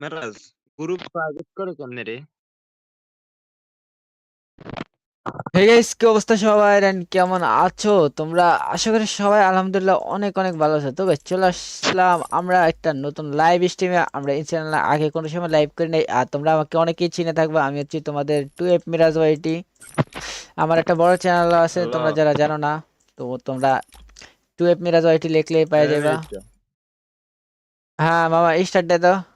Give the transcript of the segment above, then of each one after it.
মেরাজ group private করে কেমনে রে? হে গাইস কি অবস্থা সবাই? And কেমন আছো? তোমরা আশা করি সবাই আলহামদুলিল্লাহ অনেক অনেক ভালো আছো। তো guys, চলে আসলাম আমরা একটা নতুন লাইভ স্ট্রিমে আমরা এই চ্যানেলে আগে কোনো সময় লাইভ করি নাই। আর তোমরা আমাকে অনেকেই চিনে থাকবে। আমি হচ্ছি তোমাদের টু এফ মিরাজ ওয়াইটি আমার একটা বড় চ্যানেল আছে তোমরা. যারা জানো না তো তোমরা টু এফ মিরাজ ওয়াইটি লিখলেই পাই যাবে হ্যাঁ মামা স্টার্ট দে তো কই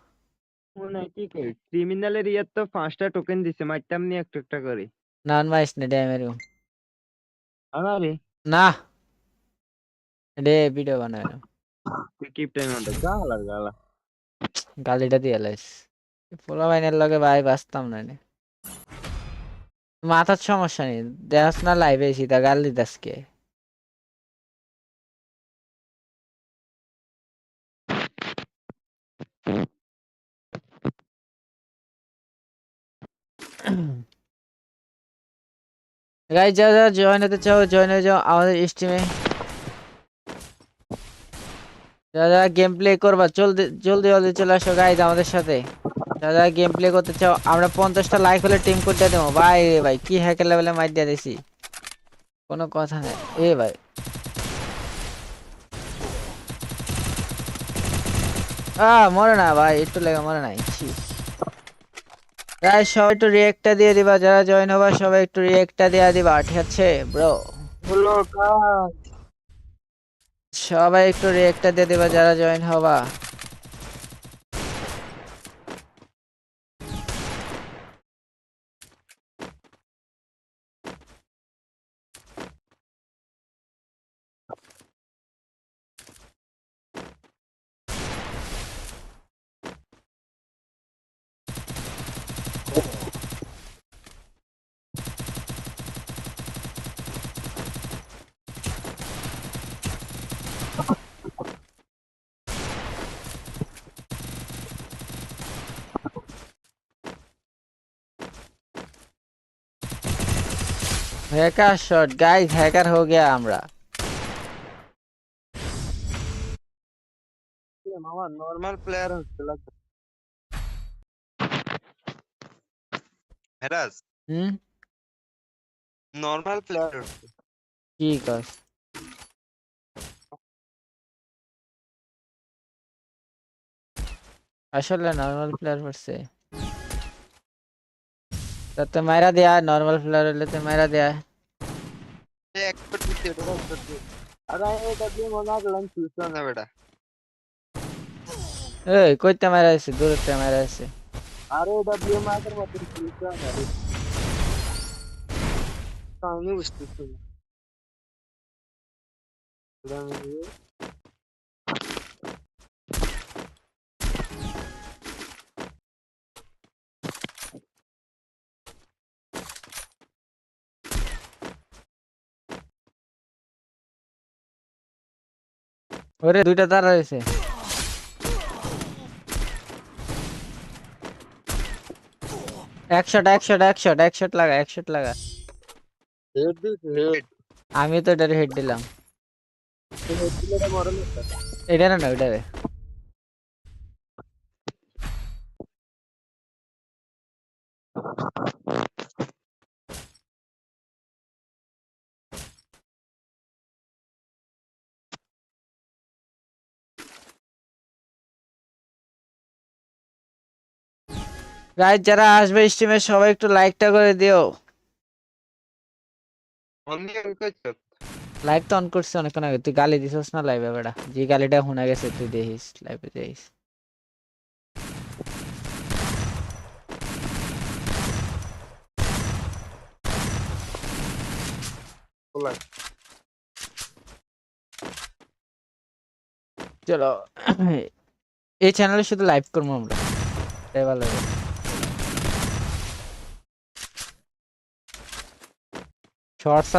ক্রিমিনালের ইয়ার তো পাঁচটা টোকেন দিছে মারতাম নি একটা একটা করে। নান মাইস নে ডে মেরু। আমারে? না। ভিডিও বানায় না তুই কিপ টাইম মধ্যে গালা গালা গালিটা দিয়ে লাইস। পোলা বাইনের লগে ভাই বাঁচতাম না নে। মাথার সমস্যা নেই দেখাস না লাইভে সিধা গাল দিতাস কে? গাইজ যারা জয়েন হতে চাও জয়েন হয়ে যাও আমাদের যারা গেম প্লে করবা। জলদি জলদি চলে আসো গাইজ আমাদের সাথে। যারা গেম প্লে করতে চাও। আমরা পঞ্চাশটা লাইক হলে টিম করতে দেবো। ভাই, রে ভাই, কি হ্যাকের লেভেলে মাইর দিয়ে দিছি? কোনো কথা নেই। এ ভাই। আহ, মরে না ভাই, একটু লেগে মরে নাই। ছি গাইজ সবাই একটু রিয়েক্টটা দিয়ে দিবা। যারা জয়েন হবা সবাই একটু রিয়েক্টটা দিয়ে দিবা। ঠিক আছে ব্রো হলো কাজ। সবাই একটু রিয়েক্টটা দিয়ে দিবা যারা জয়েন হবা। हैकर शॉट गाइस हैकर हो गया আমরা মামা নরমাল প্লেয়ার হচ্ছে লাগবে মেরাজ হুম নরমাল প্লেয়ার হচ্ছে কি কস আসলে নর্মাল প্লেয়ার পড়ছে তা তো মাইরা দেয়া নর্মাল প্লেয়ার হলে তো মাইরা দেয়া একটা দিতে এটা একটা দিতে আরে এটা দিয়ে মনে করলাম চুষা না বেটা এই কইতে মাইরা আছে দূরতে মাইরা আছে আরে এটা দিয়ে মাথার মধ্যে চুষা না রে আমি বুঝতেছি ওরে দুইটা তার রয়েছে একশট একশট একশট একশট লাগা একশট লাগা হেড দিস হেড আমি তো এটার হেড দিলাম। এটা না না, ওইটা রে। গাইজ যারা আসবে স্ট্রিমে সবাই একটু লাইকটা করে দিও। লাইভ তো অন করছি অনেকক্ষণ আগে। তুই গালি দিছিস না লাইভে বেটা? যে গালিটা শোনা গেছে তুই দেখিস লাইভে দেখিস। চলো। এই চ্যানেলে শুধু লাইভ করব আমরা। ভালো শর্টস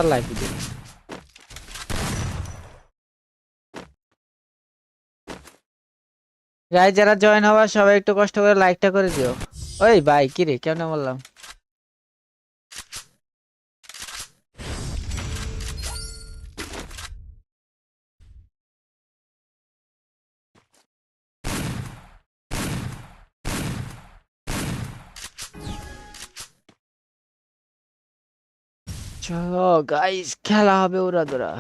যারা জয়েন হওয়া সবাই একটু কষ্ট করে লাইকটা করে দিও। ওই ভাই, কিরে, কেমন বললাম? চলো গাইস খেলা হবে ওরা দোরা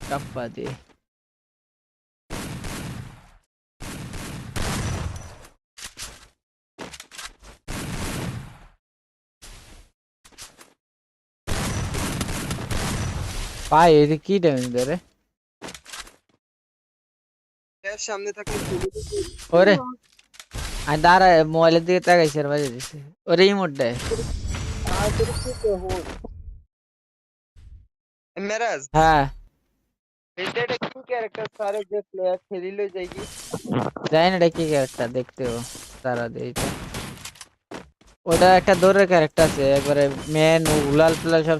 টাপ্পা দিয়ে পায়ে এদিকে কি ড্যামেজ দেয় রে এর সামনে থাকলে খুলে দিবি। ওরে আমি দাঁড়া মোবাইলের দিকে তাকাইছি আর বাজে দিছে ওরে ইমোট দেয় আর তোর কি তো হো মেরাজ হ্যাঁ এটা একটা কি ক্যারেক্টার সারে যে প্লেয়ার খেলিলে যাইকি জানি না এটা কি ক্যারেক্টার দেখতে ও তারা দেই ওটা একটা দৌড়ের ক্যারেক্টার আছে একবারে মেন উলাল টুলাল সব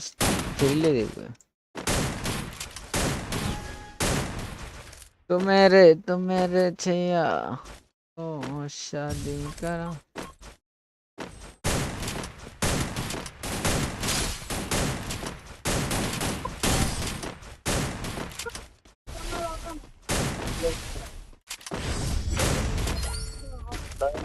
খেললে দেখবে तो मेरे तो मेरे छैया ओ शादी करा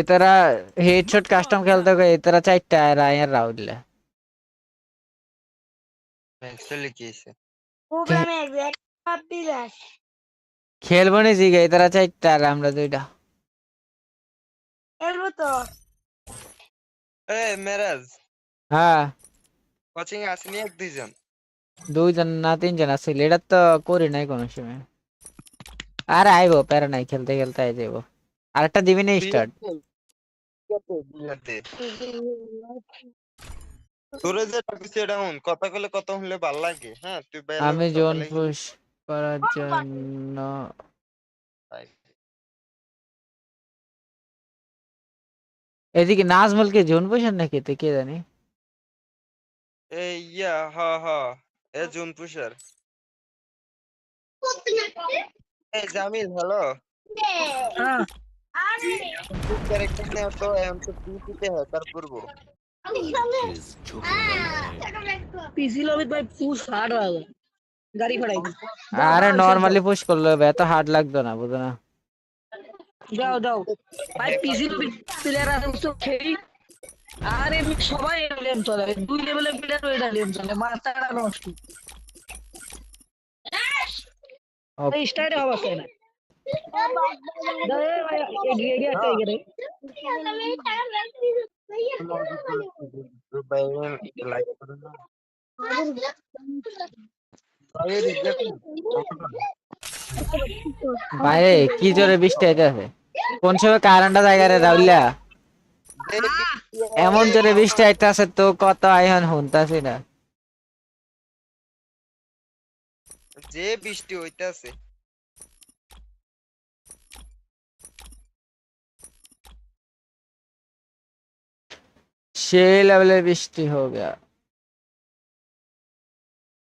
এতারা হেডশট কাস্টম খেলতে কই এতারা চারটা আর আয়ার রাউন্ডলে অ্যাকচুয়ালি কি হইছে খেলব নি জিগে এতারা চারটা আর আমরা দুইটা। এ মেরাজ। হ্যাঁ। কোচিং আসেনি এক দুইজন। দুইজন না তিনজন আছিল এটা তো করি নাই কোনো সময়। আর আইবো প্যারা নাই খেলতে খেলতে আই যাব আরেকটা দিবি না স্টার্ট? তোরে যে ডাকিছি এটা হুন কথা কলে কথা শুনলে ভালো লাগে হ্যাঁ? তুই আমি জোন পুশ করার জন্য তাই। এদিকে নাজমলকে জোন পুষের নাকি? তো কে জানি? এই ইয়া হ হ এ জুন পুষার এই জামিল হ্যালো? ক্যারেক্টার নে তো এখন তো পিপিতে হ্যাকার করবো पीसी लो भी भाई पूछ हार्ड होगा गाड़ी पड़ेगी আরে নরমালি পুশ করলে হবে এত হার্ড লাগতো না বুঝো না যাও যাও ভাই পিসি লো প্লেয়ার আছে তো খেলি আরে সবাই এলিয়ান চলে দুই লেভেলের প্লেয়ার ওই এলিয়ান চলে মাথাটা নষ্ট ও- এই স্টার্ট হওয়া চাই না দাদা ভাই বাইরে কি জোরে বৃষ্টি আইতেছে কোন সময় কারেন্টটা জায়গা রে রাউলিয়া? এমন জোরে বৃষ্টি আইতেছে তো কত আইহন হুনতাছি না। যে বৃষ্টি হইতাছে। সেই লেভেলের বৃষ্টি হয়ে গয়া